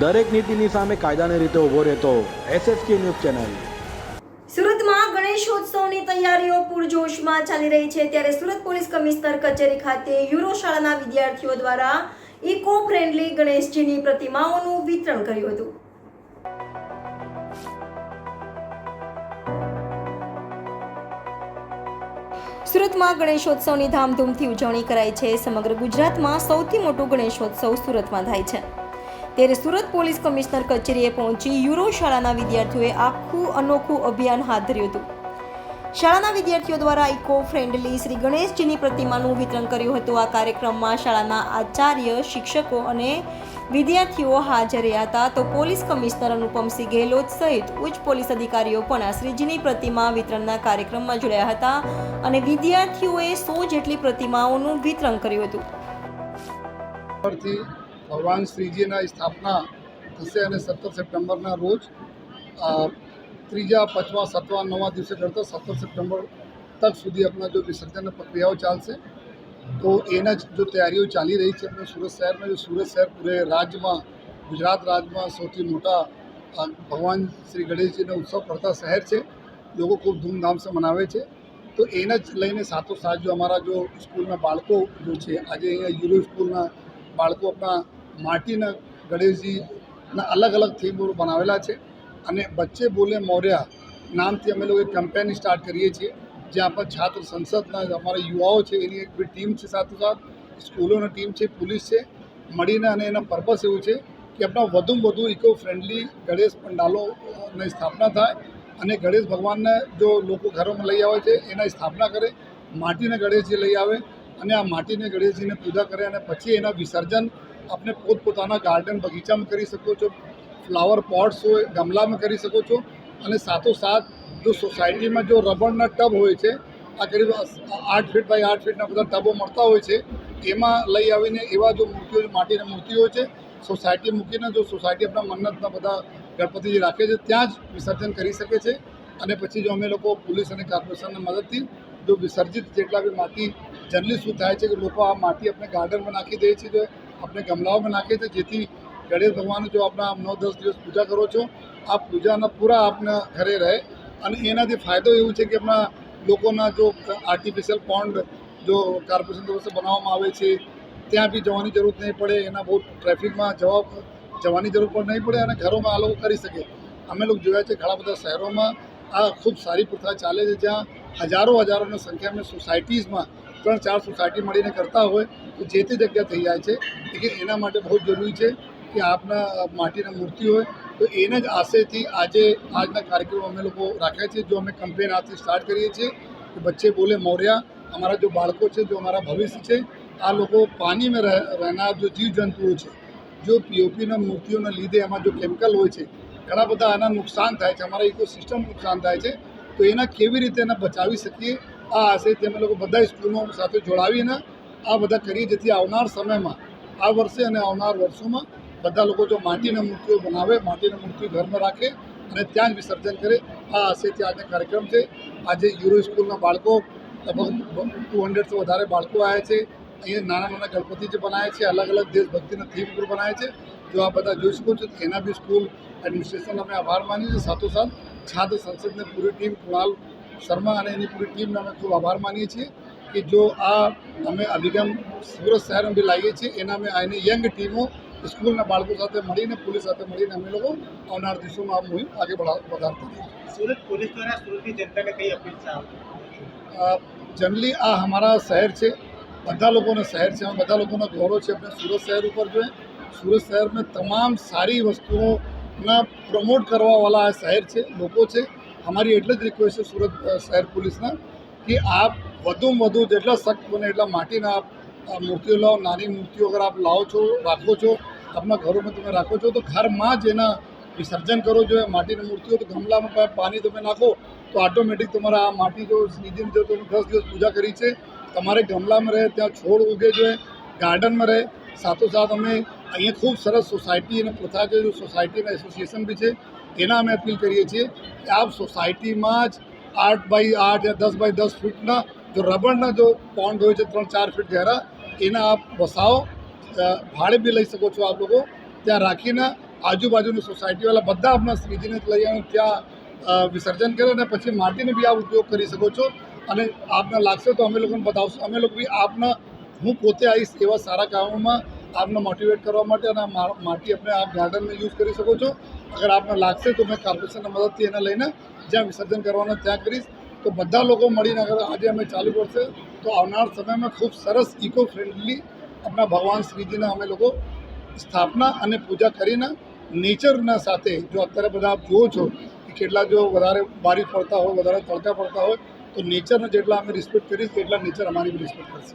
દરેક નીતિની સામે કાયદાની રીતે ઊભો રહેતો એસએસકે ન્યૂઝ ચેનલ. સુરતમાં ગણેશોત્સવની તૈયારીઓ પૂરજોશમાં ચાલી રહી છે. ત્યારે સુરત પોલીસ કમિશનર કચેરી ખાતે યુરો શાળાના વિદ્યાર્થીઓ દ્વારા ઇકો ફ્રેન્ડલી ગણેશજીની પ્રતિમાઓનું વિતરણ કર્યું હતું. સુરતમાં ગણેશોત્સવની ધામધૂમથી ઉજવણી કરાય છે. સમગ્ર ગુજરાતમાં સૌથી મોટો ગણેશોત્સવ સુરતમાં થાય છે. ત્યારે સુરત પોલીસ કમિશનર કચેરીએ પહોંચી યુરો શાળાના વિદ્યાર્થીઓએ આખું અનોખું અભિયાન હાથ ધર્યું હતું. શાળાના વિદ્યાર્થીઓ દ્વારા ઇકો ફ્રેન્ડલી શ્રી ગણેશજીની પ્રતિમાનું વિતરણ કર્યું હતું. આ કાર્યક્રમમાં શાળાના આચાર્ય, શિક્ષકો અને વિદ્યાર્થીઓ હાજર રહ્યા હતા. તો પોલીસ કમિશનર અનુપમસિંહ ગેહલોત સહિત ઉચ્ચ પોલીસ અધિકારીઓ પણ આ શ્રીજીની પ્રતિમા વિતરણના કાર્યક્રમમાં જોડાયા હતા અને વિદ્યાર્થીઓએ સો જેટલી પ્રતિમાઓનું વિતરણ કર્યું હતું. ભગવાન શ્રીજીના સ્થાપના થશે અને સત્તર સપ્ટેમ્બરના રોજ ત્રીજા, પાંચમા, સાતમા, નવમા દિવસે કરતાં સત્તર સપ્ટેમ્બર તક સુધી આપણા જો વિસર્જન પ્રક્રિયાઓ ચાલશે, તો એના જ તૈયારીઓ ચાલી રહી છે આપણે સુરત શહેરમાં, જો સુરત શહેર પૂરે રાજ્યમાં ગુજરાત રાજ્યમાં સૌથી મોટા ભગવાન શ્રી ગણેશજીનો ઉત્સવ કરતા શહેર છે, લોકો ખૂબ ધૂમધામથી મનાવે છે, તો એને જ લઈને સાથોસાથ જો અમારા જો સ્કૂલના બાળકો જો છે, આજે અહીંયા યુરો સ્કૂલના બાળકો આપણા માટીના ગણેશજીના અલગ અલગ થીમ બનાવેલા છે અને બચ્ચે બોલે મોર્યા નામથી અમે લોકો એક કેમ્પેન સ્ટાર્ટ કરીએ છીએ, જ્યાં પર છાત્ર સંસદના અમારા યુવાઓ છે, એની એક ટીમ છે સાથોસાથ સ્કૂલોની ટીમ છે પોલીસ છે, મળીને અને એના પર્પસ એવું છે કે આપણા વધુમાં વધુ ઇકો ફ્રેન્ડલી ગણેશ પંડાલોની સ્થાપના થાય અને ગણેશ ભગવાનને જો લોકો ઘરોમાં લઈ આવે છે એના સ્થાપના કરે, માટીના ગણેશજી લઈ આવે અને આ માટીને ગણેશજીને પૂજા કરે અને પછી એના વિસર્જન આપણે પોતપોતાના ગાર્ડન બગીચામાં કરી શકો છો ફ્લાવર પોટ્સ હોય, ગમલામાં કરી શકો છો અને સાથોસાથ જો સોસાયટીમાં જો રબરના ટબ હોય છે, આ કરીબ આઠ ફીટ બાય આઠ ફીટના બધા ટબો મળતા હોય છે, એમાં લઈ આવીને એવા જો મૂર્તિઓ માટીની મૂર્તિઓ છે સોસાયટી મૂકીને જો સોસાયટી આપણા મન્નતના બધા ગણપતિજી રાખે છે, ત્યાં જ વિસર્જન કરી શકે છે અને પછી જો અમે લોકો પોલીસ અને કોર્પોરેશનની મદદથી જો વિસર્જિત જેટલા બી માટી જનરલી શું થાય છે કે લોકો આ માટી આપણે ગાર્ડનમાં નાખી દે છે આપણે ગમલાઓમાં નાખીએ છીએ, જેથી ગણેશ ભગવાન જો આપણા નવ દસ દિવસ પૂજા કરો છો, આ પૂજાના પૂરા આપના ઘરે રહે. અને એનાથી ફાયદો એવું છે કે આપણા લોકોના જો આર્ટિફિશિયલ પોન્ડ જો કોર્પોરેશન તરફથી બનાવવામાં આવે છે, ત્યાં બી જવાની જરૂર નહીં પડે, એના બહુ ટ્રાફિકમાં જવા જવાની જરૂર પણ નહીં પડે અને ઘરોમાં આ લોકો કરી શકે. અમે લોકો જોયા છે ઘણા બધા શહેરોમાં આ ખૂબ સારી પ્રથા ચાલે છે જ્યાં હજારો હજારોની સંખ્યામાં સોસાયટીઝમાં ત્રણ, ચાર સોસાયટી મળીને કરતા હોય તો જે તે જગ્યા થઈ જાય છે. કે એના માટે બહુ જરૂરી છે કે આપના માટીના મૂર્તિ હોય તો એને જ આશયથી આજે આજના કાર્યક્રમ અમે લોકો રાખ્યા છે. જો અમે કમ્પેન આજથી સ્ટાર્ટ કરીએ છીએ કે બચ્ચે બોલે મોર્યા, અમારા જો બાળકો છે, જો અમારા ભવિષ્ય છે, આ લોકો પાણીમાં રહે, રહેનાર જો જીવજંતુઓ છે, જો પીઓપીના મૂર્તિઓના લીધે એમાં જો કેમિકલ હોય છે, ઘણા બધા આના નુકસાન થાય છે, અમારા ઇકોસિસ્ટમ નુકસાન થાય છે. તો એના કેવી રીતે એને બચાવી શકીએ? આ આશયથી અમે લોકો બધા સ્કૂલો સાથે જોડાવીને આ બધા કરીએ, જેથી આવનાર સમયમાં, આ વર્ષે અને આવનાર વર્ષોમાં બધા લોકો જો માટીના મૂર્તિઓ બનાવે, માટીની મૂર્તિઓ ઘરમાં રાખે અને ત્યાં જ વિસર્જન કરે, આ આશયથી આજનો કાર્યક્રમ છે. આજે યુરો સ્કૂલના બાળકો લગભગ ટુ હંડ્રેડથી વધારે બાળકો આવ્યા છે. અહીંયા નાના નાના ગણપતિ જે બનાવે છે, અલગ અલગ દેશભક્તિના થીમ ઉપર બનાવે છે. જો આ બધા જોઈ શકો છો, એના બી સ્કૂલ એડમિનિસ્ટ્રેશન અમે આભાર માનીએ છીએ. સાથોસાથ છાત્ર સંસદની પૂરી ટીમ કુણાલ શર્મા અને એની પૂરી ટીમને અમે ખૂબ આભાર માનીએ છીએ કે જો આ અમે અભિગમ સુરત શહેર અમે લાવીએ છીએ એના અમે આની યંગ ટીમો સ્કૂલના બાળકો સાથે મળીને પોલીસ સાથે મળીને અમે લોકો આવનાર દિવસોમાં આ મુહિમ આગળ વધારતા રહીએ સુરત પોલીસ દ્વારા સુરતની જનતાને કઈ અપીલ છે જનરલી આ અમારા શહેર છે બધા લોકોનો શહેર છે બધા લોકોનો ગૌરવ છે. આપણે સુરત શહેર ઉપર જોઈએ સુરત શહેરમાં તમામ સારી વસ્તુઓના પ્રમોટ કરવાવાળા આ શહેર છે, લોકો છે. અમારી એટલે જ રિક્વેસ્ટ છે સુરત શહેર પોલીસના કે આપ વધુમાં વધુ જેટલા સખ્ત બને એટલા માટીના આપ મૂર્તિઓ લાવો, નાની મૂર્તિઓ અગર આપ લાવો છો, રાખો છો, આપના ઘરોમાં તમે રાખો છો, તો ઘરમાં જ એના વિસર્જન કરો જો માટીની મૂર્તિઓ, તો ગમલામાં પાણી તમે નાખો, તો ઓટોમેટિક તમારા આ માટી જો શ્રીજીની જો તમે દસ દિવસ પૂજા કરી છે, તમારે ગમલામાં રહે, ત્યાં છોડ ઉગે જોઈએ ગાર્ડનમાં રહે સાથોસાથ અમે અહીંયા ખૂબ સરસ સોસાયટી અને પ્રથા છે જો સોસાયટીના એસોસિએશન બી છે. એના અમે અપીલ કરીએ છીએ કે આપ સોસાયટીમાં જ આઠ બાય આઠ યા દસ બાય દસ ફૂટના જો રબરના જો પોન્ડ હોય છે, ત્રણ ચાર ફીટ ગહેરા, એના આપ વસાવો ભાડે બી લઈ શકો છો આપ લોકો. ત્યાં રાખીને આજુબાજુની સોસાયટીવાળા બધા આપણા શ્રીજીને લઈ આવીને ત્યાં વિસર્જન કરે અને પછી માટીનો બી આ ઉપયોગ કરી શકો છો. અને આપને લાગશે તો અમે લોકોને બતાવશું. અમે લોકો બી આપના, હું પોતે આવીશ એવા સારા કામોમાં આપને મોટિવેટ કરવા માટે અને માટી આપણે આપ ગાર્ડનને યુઝ કરી શકો છો. અગર આપને લાગશે તો મેં કોર્પોરેશનના મદદથી એને લઈને જ્યાં વિસર્જન કરવાનો ત્યાં કરીશ. તો બધા લોકો મળીને અગર આજે અમે ચાલુ કરશે, તો આવનાર સમયમાં ખૂબ સરસ ઇકો ફ્રેન્ડલી આપણા ભગવાન શ્રીજીના અમે લોકો સ્થાપના અને પૂજા કરીને નેચરના સાથે જો અત્યારે બધા આપ જુઓ છો કે કેટલા જો વધારે બારીશ પડતા હોય, વધારે તડકા પડતા હોય, તો નેચરને જેટલા અમે રિસ્પેક્ટ કરીશ એટલા નેચર અમારી રિસ્પેક્ટ કરશે.